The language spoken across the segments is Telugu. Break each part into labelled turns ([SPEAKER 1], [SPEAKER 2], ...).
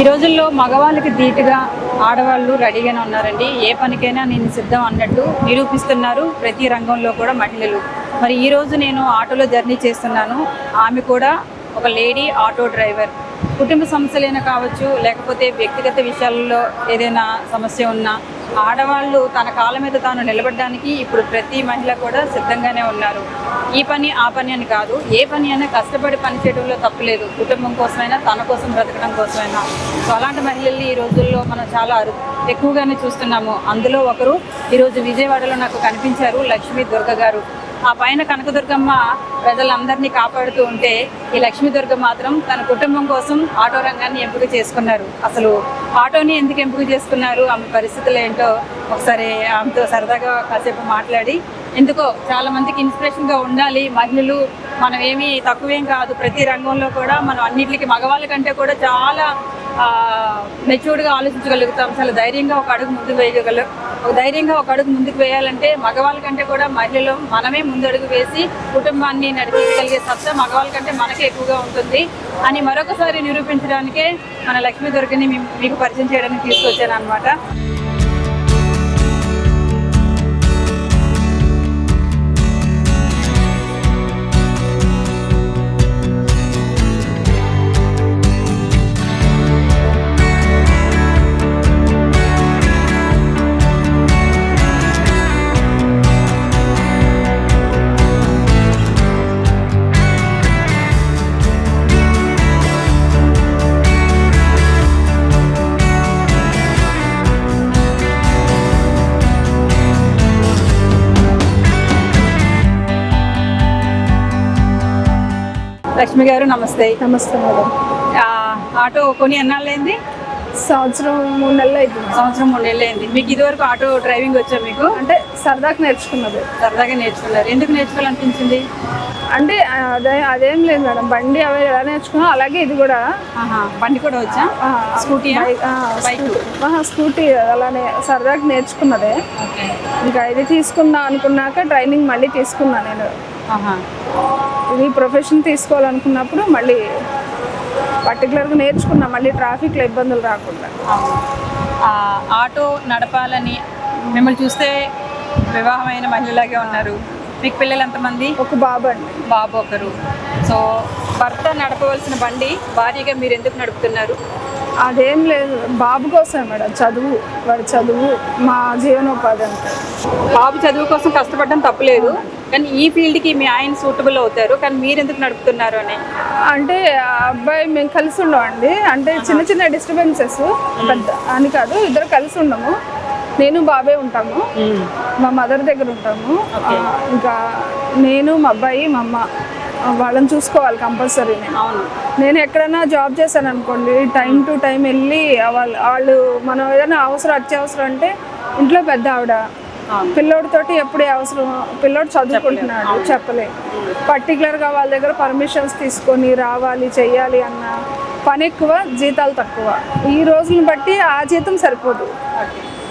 [SPEAKER 1] ఈ రోజుల్లో మగవాళ్ళకి ధీటుగా ఆడవాళ్ళు రెడీగానే ఉన్నారండి. ఏ పనికైనా నేను సిద్ధం అన్నట్టు నిరూపిస్తున్నారు ప్రతి రంగంలో కూడా మహిళలు. మరి ఈరోజు నేను ఆటోలో జర్నీ చేస్తున్నాను. ఆమె కూడా ఒక లేడీ ఆటో డ్రైవర్. కుటుంబ సమస్యలైనా కావచ్చు లేకపోతే వ్యక్తిగత విషయాల్లో ఏదైనా సమస్య ఉన్నా ఆడవాళ్ళు తన కాళ్ళ మీద తాను నిలబడడానికి ఇప్పుడు ప్రతి మహిళ కూడా సిద్ధంగానే ఉన్నారు. ఈ పని ఆ పని అని కాదు. ఏ పని అయినా కష్టపడి పని చేయడంలో తప్పులేదు కుటుంబం కోసమైనా తన కోసం బ్రతకడం కోసమైనా. సో అలాంటి మహిళల్ని ఈ రోజుల్లో మనం చాలా అరు ఎక్కువగానే చూస్తున్నాము. అందులో ఒకరు ఈరోజు విజయవాడలో నాకు కనిపించారు లక్ష్మీ దుర్గ గారు. ఆ పైన కనకదుర్గమ్మ ప్రజలందరినీ కాపాడుతూ ఉంటే ఈ లక్ష్మీదుర్గ మాత్రం తన కుటుంబం కోసం ఆటో రంగాన్ని ఎంపిక చేసుకున్నారు. అసలు ఆటోని ఎందుకు ఎంపిక చేసుకున్నారు? ఆమె పరిస్థితులు ఏంటో ఒకసారి ఆమెతో సరదాగా కాసేపు మాట్లాడి ఎందుకో చాలా మందికి ఇన్స్పిరేషన్గా ఉండాలి. మహిళలు మనం ఏమీ తక్కువేం కాదు. ప్రతి రంగంలో కూడా మనం అన్నిటికీ మగవాళ్ళ కంటే కూడా చాలా మెచ్యూర్డ్గా ఆలోచించగలుగుతాం. చాలా ధైర్యంగా ఒక అడుగు ముందుకు వేయగలం ఒక ధైర్యంగా ఒక అడుగు ముందుకు వేయాలంటే మగవాళ్ళ కంటే కూడా మహిళలు మనమే ముందు అడుగు వేసి కుటుంబాన్ని నడిపించగలిగే సత్తా మగవాళ్ళ కంటే మనకే ఎక్కువగా ఉంటుంది. అని మరొకసారి నిరూపించడానికే మన లక్ష్మీ దుర్గని మీకు పరిచయం చేయడానికి తీసుకొచ్చాను అనమాట లక్ష్మి గారు నమస్తే.
[SPEAKER 2] నమస్తే మేడం.
[SPEAKER 1] ఆటో కొని ఎన్నాళ్ళైంది
[SPEAKER 2] సంవత్సరం మూడు నెలలు అవుతుంది
[SPEAKER 1] సంవత్సరం మూడు నెలలు అయింది. మీకు ఇదివరకు ఆటో డ్రైవింగ్ వచ్చా మీకు?
[SPEAKER 2] అంటే సరదాకి నేర్చుకున్నది.
[SPEAKER 1] సరదాగా నేర్చుకున్నారు. ఎందుకు నేర్చుకోవాలనిపించింది?
[SPEAKER 2] అంటే అదే అదేం లేదు మేడం. బండి అవి ఎలా నేర్చుకున్నా అలాగే ఇది కూడా.
[SPEAKER 1] బండి కూడా వచ్చా? Scooty
[SPEAKER 2] bike, scooty. అలానే సరదాకి నేర్చుకున్నదే. ఇంకా ఇది తీసుకుందాం అనుకున్నాక ట్రైనింగ్ మళ్ళీ తీసుకున్నా నేను. ఇది ప్రొఫెషన్ తీసుకోవాలనుకున్నప్పుడు మళ్ళీ పర్టికులర్గా నేర్చుకున్నా మళ్ళీ ట్రాఫిక్లో ఇబ్బందులు రాకుండా.
[SPEAKER 1] ఆటో నడపాలని మిమ్మల్ని చూస్తే వివాహమైన మహిళలాగే ఉన్నారు. మీకు పిల్లలు ఎంతమంది?
[SPEAKER 2] ఒక బాబు అండి.
[SPEAKER 1] బాబు ఒకరు. సో భర్త నడపవలసిన బండి భారీగా మీరు ఎందుకు నడుపుతున్నారు?
[SPEAKER 2] అదేం లేదు. బాబు కోసమే మేడం. చదువు. వాడి చదువు. మా జీవనోపాధి అంతే.
[SPEAKER 1] బాబు చదువు కోసం కష్టపడడం తప్పులేదు. కానీ ఈ ఫీల్డ్కి మీ ఆయన సూటబుల్ అవుతారు. కానీ మీరు ఎందుకు నడుపుతున్నారు అని?
[SPEAKER 2] అంటే ఆ అబ్బాయి మేము కలిసి ఉండమండి అంటే చిన్న చిన్న డిస్టర్బెన్సెస్ పెద్ద అని కాదు ఇద్దరు కలిసి ఉండము నేను బాబే ఉంటాము. మా మదర్ దగ్గర ఉంటాము. ఇంకా నేను మా అబ్బాయి మా అమ్మ వాళ్ళని చూసుకోవాలి కంపల్సరీ నేను
[SPEAKER 1] అవును.
[SPEAKER 2] నేను ఎక్కడైనా జాబ్ చేశాను అనుకోండి టైం టు టైం వెళ్ళి వాళ్ళు వాళ్ళు మనం ఏదైనా అవసరం అత్యవసరం అంటే ఇంట్లో పెద్ద ఆవిడ. పిల్లోడితోటి ఎప్పుడు అవసరం? పిల్లోడు చదువుకుంటున్నాడు చెప్పలే పర్టికులర్గా వాళ్ళ దగ్గర పర్మిషన్స్ తీసుకొని రావాలి చెయ్యాలి అన్న పని ఎక్కువ జీతాలు తక్కువ. ఈ రోజుని బట్టి ఆ జీతం సరిపోదు.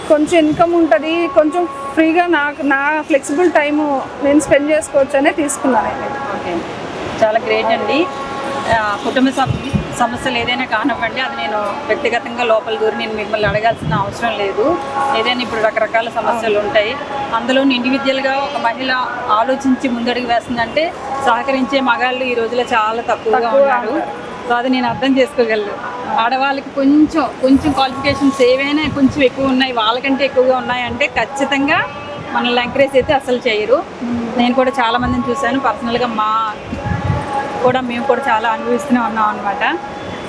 [SPEAKER 2] కొంచెం ఇన్కమ్ ఉంటుంది కొంచెం ఫ్రీగా నాకు నా ఫ్లెక్సిబుల్ టైము నేను స్పెండ్ చేసుకోవచ్చు అనే తీసుకున్నాను. నేను
[SPEAKER 1] చాలా గ్రేట్ అండి. కుటుంబ సమ- సమస్యలు ఏదైనా కానివ్వండి అది నేను వ్యక్తిగతంగా లోపల దూరి నేను మిమ్మల్ని అడగాల్సిన అవసరం లేదు. ఏదైనా ఇప్పుడు రకరకాల సమస్యలు ఉంటాయి. అందులో ఇండివిజువల్గా ఒక మహిళ ఆలోచించి ముందడుగు వేస్తుందంటే సహకరించే మగాళ్ళు ఈ రోజులో చాలా తక్కువగా ఉన్నారు. సో అది నేను అర్థం చేసుకోగలను. ఆడవాళ్ళకి కొంచెం కొంచెం క్వాలిఫికేషన్స్ ఏవైనా కొంచెం ఎక్కువ ఉన్నాయి. వాళ్ళకంటే ఎక్కువగా ఉన్నాయంటే ఖచ్చితంగా మనల్ని ఎంకరేజ్ అయితే అసలు చేయరు. నేను కూడా చాలా మందిని చూశాను. పర్సనల్గా మా కూడా మేము కూడా చాలా అనుభవిస్తూనే ఉన్నాం అనమాట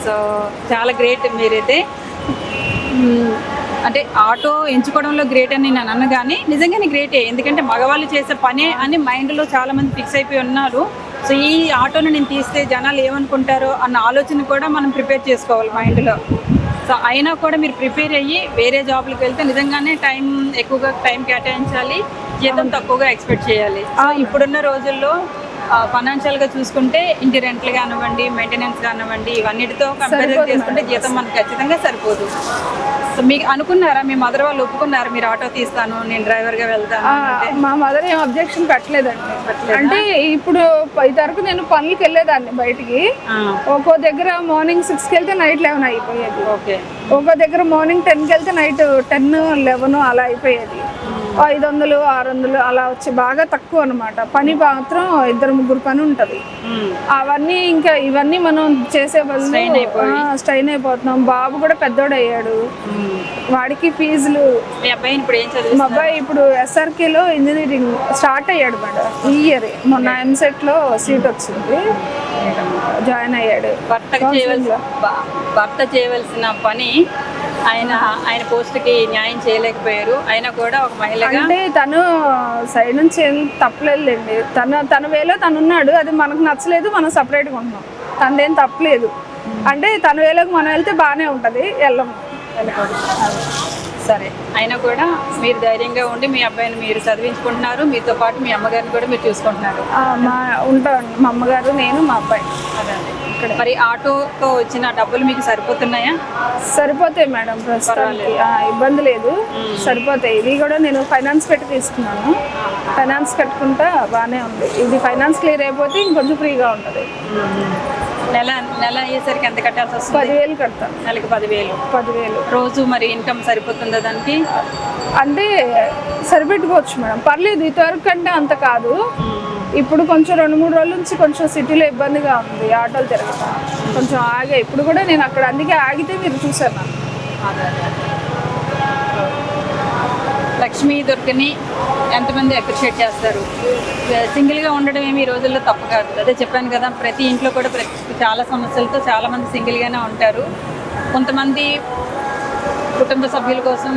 [SPEAKER 1] సో చాలా గ్రేట్ మీరైతే అంటే ఆటో ఎంచుకోవడంలో గ్రేట్ అని నేను అన్నాను కానీ నిజంగానే గ్రేటే ఎందుకంటే మగవాళ్ళు చేసే పనే అని మైండ్లో చాలా మంది ఫిక్స్ అయిపోయి ఉన్నారు. సో ఈ ఆటోను నేను తీస్తే జనాలు ఏమనుకుంటారో అన్న ఆలోచన కూడా మనం ప్రిపేర్ చేసుకోవాలి మైండ్లో సో అయినా కూడా మీరు ప్రిపేర్ అయ్యి వేరే జాబ్లకు వెళ్తే నిజంగానే టైం ఎక్కువగా టైం కేటాయించాలి. జీతం తక్కువగా ఎక్స్పెక్ట్ చేయాలి. ఇప్పుడున్న రోజుల్లో ఫైనాన్షియల్గా చూసుకుంటే ఇంటి రెంట్లు కానివ్వండి మెయింటెనెన్స్ కానివ్వండి ఇవన్నిటితో కంపేర్ చేసుకుంటే జీతం మనకు ఖచ్చితంగా సరిపోదు. సో మీకు అనుకున్నారా? మీ మదర్ వాళ్ళు ఒప్పుకున్నారా? మీరు ఆటో తీస్తాను నేను డ్రైవర్గా వెళ్తాను
[SPEAKER 2] మా మదర్ ఏం అబ్జెక్షన్ పెట్టలేదండి. అంటే ఇప్పుడు ఇదివరకు నేను పనులకి వెళ్ళేదాన్ని బయటికి. ఒక్కో దగ్గర మార్నింగ్ సిక్స్కి వెళ్తే నైట్ లెవెన్ అయిపోయేది.
[SPEAKER 1] ఓకే.
[SPEAKER 2] ఒక్కో దగ్గర మార్నింగ్ టెన్కి వెళ్తే నైట్ టెన్ లెవెన్ అలా అయిపోయేది. ఐదు వందలు ఆరు వందలు అలా వచ్చి బాగా తక్కువ అనమాట పని మాత్రం ఇద్దరు ముగ్గురు పని ఉంటుంది. అవన్నీ ఇంకా ఇవన్నీ మనం చేసే స్ట్రైన్ అయిపోతున్నాం. బాబు కూడా పెద్దోడు అయ్యాడు వాడికి ఫీజులు
[SPEAKER 1] మీ అబ్బాయిని ఇప్పుడు ఏం చదువు
[SPEAKER 2] మా అబ్బాయి ఇప్పుడు ఎస్ఆర్కేలో ఇంజనీరింగ్ స్టార్ట్ అయ్యాడు మేడం ఈ ఇయర్ మొన్న ఎంసెట్లో సీట్ వచ్చింది. జాయిన్ అయ్యాడు.
[SPEAKER 1] చేయవలసిన భర్త చేయవలసిన పని ఆయన ఆయన పోస్ట్కి న్యాయం చేయలేకపోయారు. అయినా కూడా ఒక మహిళగా
[SPEAKER 2] అంటే తను సైడ్ నుంచి ఏం తప్పలేదులేండి. తన తన వేలో తను ఉన్నాడు. అది మనకు నచ్చలేదు మనం సపరేట్గా ఉంటున్నాం తనదేం తప్పలేదు. అంటే తన వేలోకి మనం వెళ్తే బాగానే ఉంటుంది వెళ్ళము.
[SPEAKER 1] సరే. అయినా కూడా మీరు ధైర్యంగా ఉండి మీ అబ్బాయిని మీరు చదివించుకుంటున్నారు. మీతో పాటు మీ అమ్మగారిని కూడా మీరు చూసుకుంటున్నారు.
[SPEAKER 2] మా ఉంటాం మా అమ్మగారు నేను మా అబ్బాయి.
[SPEAKER 1] ఇక్కడ మరి ఆటోతో వచ్చిన డబ్బులు మీకు సరిపోతున్నాయా?
[SPEAKER 2] సరిపోతాయి మేడం ప్రస్తుతానికి. ఆ, ఇబ్బంది లేదు. సరిపోతాయి. ఇది కూడా నేను ఫైనాన్స్ పెట్టి తీసుకున్నాను. ఫైనాన్స్ కట్టుకుంటా బాగానే ఉంది. ఇది ఫైనాన్స్ క్లియర్ అయిపోతే ఇంకొంచెం ఫ్రీగా ఉంటుంది.
[SPEAKER 1] నెల నెల అయ్యేసరికి ఎంత కట్టాల్సి వస్తుంది?
[SPEAKER 2] పదివేలు కడతాను
[SPEAKER 1] నెలకి పదివేలు.
[SPEAKER 2] పదివేలు.
[SPEAKER 1] రోజు మరి ఇన్కమ్ సరిపోతుందా దానికి?
[SPEAKER 2] అంటే సరిపెట్టుకోవచ్చు మేడం. పర్లేదు ఇదివరకు కంటే అంత కాదు. ఇప్పుడు కొంచెం రెండు మూడు రోజుల నుంచి కొంచెం సిటీలో ఇబ్బందిగా ఉంది ఆటోలు తిరగడం. కొంచెం ఆగే ఇప్పుడు కూడా నేను అక్కడ అందుకే ఆగితే మీరు చూసారు నన్ను.
[SPEAKER 1] లక్ష్మీ దుర్గని ఎంతమంది అప్రిషియేట్ చేస్తారు? సింగిల్గా ఉండడం ఏమి ఈ రోజుల్లో తప్పు కాదు. అదే చెప్పాను కదా ప్రతి ఇంట్లో కూడా ప్రతి చాలా సమస్యలతో చాలామంది సింగిల్గానే ఉంటారు. కొంతమంది కుటుంబ సభ్యుల కోసం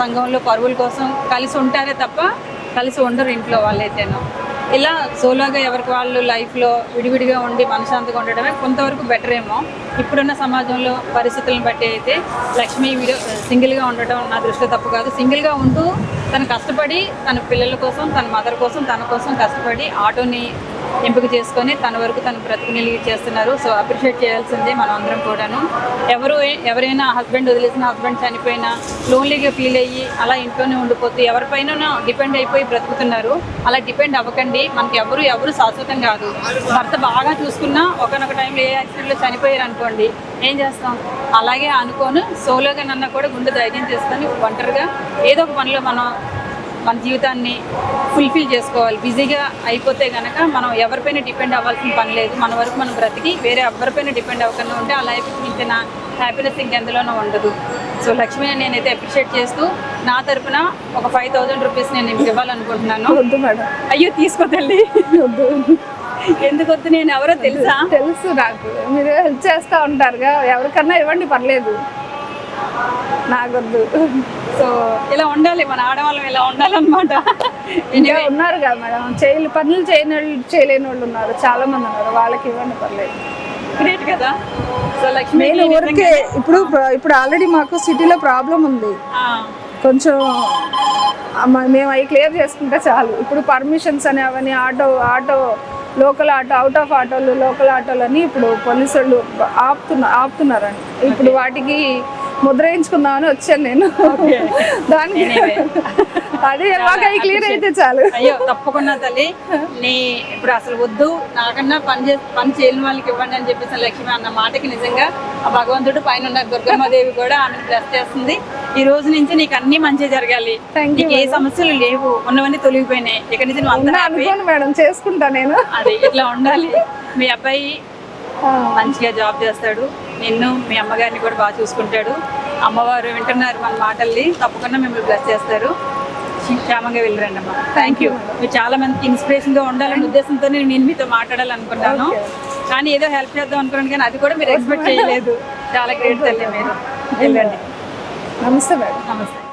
[SPEAKER 1] సంఘంలో పరువుల కోసం కలిసి ఉంటారే తప్ప కలిసి ఉండరు ఇంట్లో వాళ్ళైతేనో. ఇలా సోలోగా ఎవరికి వాళ్ళు లైఫ్లో విడివిడిగా ఉండి మనశాంతిగా ఉండడమే కొంతవరకు బెటర్ ఏమో. ఇప్పుడున్న సమాజంలో పరిస్థితులను బట్టి అయితే లక్ష్మి వీడియో సింగిల్గా ఉండటం నా దృష్టిలో తప్పు కాదు. సింగిల్గా ఉంటూ తను కష్టపడి తన పిల్లల కోసం తన మదర్ కోసం తన కోసం కష్టపడి ఆటోని ఎంపిక చేసుకొని తన వరకు తన బ్రతుకుని లీడ్ చేస్తున్నారు. సో అప్రిషియేట్ చేయాల్సిందే మనం అందరం కూడాను. ఎవరు ఎవరైనా హస్బెండ్ వదిలేసిన హస్బెండ్ చనిపోయినా లోన్లీగా ఫీల్ అయ్యి అలా ఇంట్లోనే ఉండిపోతూ ఎవరిపైన డిపెండ్ అయిపోయి బ్రతుకుతున్నారు. అలా డిపెండ్ అవ్వకండి. మనకి ఎవరు ఎవరు శాశ్వతం కాదు. భర్త బాగా చూసుకున్నా ఒకనొక టైంలో ఏ యాక్సిడెంట్లో చనిపోయారు అనుకోండి ఏం చేస్తాం? అలాగే అనుకోను. సోలోగా నన్న కూడా గుండె ధైర్యం చేసుకొని ఒంటరిగా ఏదో ఒక పనిలో మనం మన జీవితాన్ని ఫుల్ఫిల్ చేసుకోవాలి. బిజీగా అయిపోతే కనుక మనం ఎవరిపైన డిపెండ్ అవ్వాల్సిన పని లేదు. మన వరకు మనం బ్రతికి వేరే ఎవరిపైన డిపెండ్ అవ్వకుండా ఉంటే ఆ లైఫ్ మించిన హ్యాపీనెస్ ఇంకెందులోనూ ఉండదు. సో లక్ష్మిని నేనైతే అప్రిషియేట్ చేస్తూ నా తరపున ఒక ఫైవ్ థౌజండ్ రూపీస్ నేను మీకు ఇవ్వాలనుకుంటున్నాను.
[SPEAKER 2] వద్దు మేడం.
[SPEAKER 1] అయ్యో తీసుకో తల్లి.
[SPEAKER 2] వద్దు.
[SPEAKER 1] ఎందుకు వద్దు నేను ఎవరో తెలుసా?
[SPEAKER 2] తెలుసు నాకు. మీరు హెల్ప్ చేస్తూ ఉంటారుగా. ఎవరికన్నా ఇవ్వండి పర్లేదు. నాకొద్దు.
[SPEAKER 1] సో ఇలా ఉండాలి మన ఆడవాళ్ళం ఇలా ఉండాలన్నమాట.
[SPEAKER 2] ఇంకా ఉన్నారు కదా మేడం. చేయలే పనులు చేయని వాళ్ళు చేయలేని వాళ్ళు ఉన్నారు. చాలా మంది ఉన్నారు. వాళ్ళకి ఇవ్వండి పర్లేదు.
[SPEAKER 1] గ్రేట్ కదా. సో లక్ష్మి
[SPEAKER 2] నేను ఊరికే ఇప్పుడు ఇప్పుడు ఆల్రెడీ మాకు సిటీలో ప్రాబ్లం ఉంది. కొంచెం మేము అవి క్లియర్ చేసుకుంటే చాలు. ఇప్పుడు పర్మిషన్స్ అని అవన్నీ auto auto local auto out of ఆటోలు లోకల్ ఆటోలు అని ఇప్పుడు పోలీసు వాళ్ళు ఆపుతున్నా ఆపుతున్నారండి. ఇప్పుడు వాటికి ముద్ర వేయించుకుందామని వచ్చాను నేను.
[SPEAKER 1] Anyway.
[SPEAKER 2] అదే మాకు అవి క్లియర్ అయితే చాలు.
[SPEAKER 1] అయ్యో తప్పకుండా తల్లి. నీ ఇప్పుడు అసలు వద్దు. నాకన్నా పని చే పని చేయని వాళ్ళకి ఇవ్వండి అని చెప్పేసి లక్ష్మి అన్న మాటకి నిజంగా ఆ భగవంతుడు పైన ఉన్న దుర్గమ్మదేవి కూడా ఆమెను బ్లెస్ చేస్తుంది. ఈ రోజు నుంచి నీకు అన్ని మంచి జరగాలి. నీకు ఏ సమస్యలు లేవు. ఉన్నవన్నీ తొలగిపోయినాయి. ఇక నుంచి నువ్వు అందరూ
[SPEAKER 2] అనుకోను మేడం చేసుకుంటా నేను.
[SPEAKER 1] అది ఇట్లా ఉండాలి. మీ అబ్బాయి మంచిగా జాబ్ చేస్తాడు. నిన్ను మీ అమ్మగారిని కూడా బాగా చూసుకుంటాడు. అమ్మవారు వింటున్నారు మన మాటల్ని. తప్పకుండా మిమ్మల్ని బ్లెస్ చేస్తారు. క్షేమంగా వెళ్ళరండి అమ్మ. థ్యాంక్ యూ మీరు చాలా మందికి ఇన్స్పిరేషన్గా ఉండాలనే ఉద్దేశంతో నేను మీతో మాట్లాడాలనుకున్నాను. కానీ ఏదో హెల్ప్ చేద్దాం అనుకున్నాను కానీ అది కూడా మీరు ఎక్స్పెక్ట్ చేయలేదు. చాలా గ్రేట్ తల్లి మీరు. వెళ్ళండి.
[SPEAKER 2] నమస్తే మేడం.
[SPEAKER 1] నమస్తే.